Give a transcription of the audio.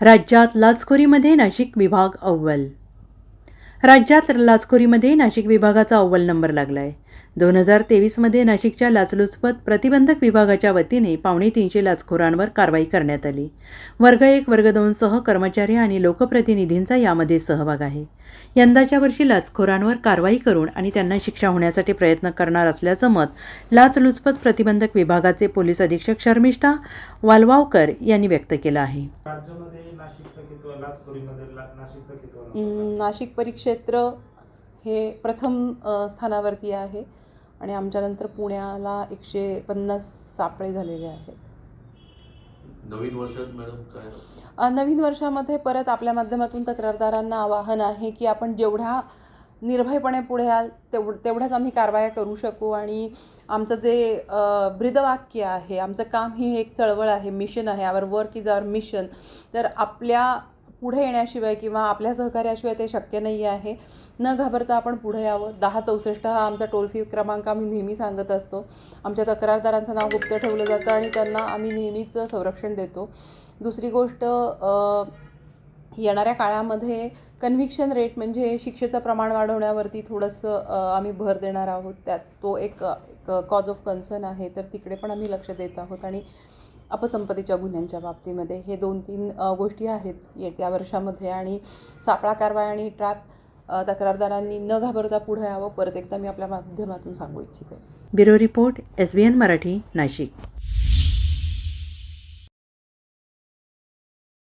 राज्यात लाचखोरीमध्ये नाशिक विभाग अव्वल. राज्यात लाचखोरीमध्ये नाशिक विभागाचा अव्वल नंबर लागला आहे दोन हजार तेवीसमध्ये नाशिकच्या लाचलुचपत प्रतिबंधक विभागाच्या वतीने पावणे तीनशे लाचखोरांवर कारवाई करण्यात आली. वर्ग एक वर्ग दोनसह कर्मचारी आणि लोकप्रतिनिधींचा यामध्ये सहभाग आहे. यंदाच्या वर्षी लाचखोरांवर कारवाई करून आणि त्यांना शिक्षा होण्यासाठी प्रयत्न करणार असल्याचं मत लाचलुचपत प्रतिबंधक विभागाचे पोलीस अधीक्षक शर्मिष्ठा वालवावकर यांनी व्यक्त केलं आहे. नाशिक परिक्षेत्र हे प्रथम स्थानावरती आहे. आणि आमच्यानंतर पुण्याला एकशे पन्नास सापळे झालेले आहेत. नवीन वर्षात मॅडम काय? नवीन वर्षामध्ये परत आपल्या माध्यमातून तक्रारदारांना आवाहन आहे की आपण जेवढ्या निर्भयपणे पुढे याल तेव तेवढ्याच आम्ही कारवाया करू शकू आणि आमचं जे ब्रीदवाक्य आहे आमचं काम ही एक चळवळ आहे मिशन आहे our work is our mission तर आपल्या पुढे येण्याशिवाय किंवा आपल्या सहकार्याशिवाय ते शक्य नाही आहे. न घाबरता आपण पुढे यावं. दहा चौसष्ट हा आमचा टोल फ्री क्रमांक आम्ही नेहमी सांगत असतो. आमच्या तक्रारदारांचं नाव गुप्त ठेवलं जातं आणि त्यांना आम्ही नेहमीच संरक्षण देतो. दुसरी गोष्ट येणाऱ्या काळामध्ये कन्व्हिक्शन रेट म्हणजे शिक्षेचं प्रमाण वाढवण्यावरती थोडंसं आम्ही भर देणार आहोत. त्यात तो एक कॉज ऑफ कन्सर्न आहे. तर तिकडे पण आम्ही लक्ष देत आहोत आणि अपसंपत्तीच्या गुन्ह्यांच्या बाबतीमध्ये. हे दोन तीन गोष्टी आहेत येत्या वर्षामध्ये आणि सापळा कारवाई आणि ट्रॅप तक्रारदारांनी न घाबरता पुढे यावं परत एकदा मी आपल्या माध्यमातून सांगू इच्छिते. Bureau report S B N Marathi Nashik.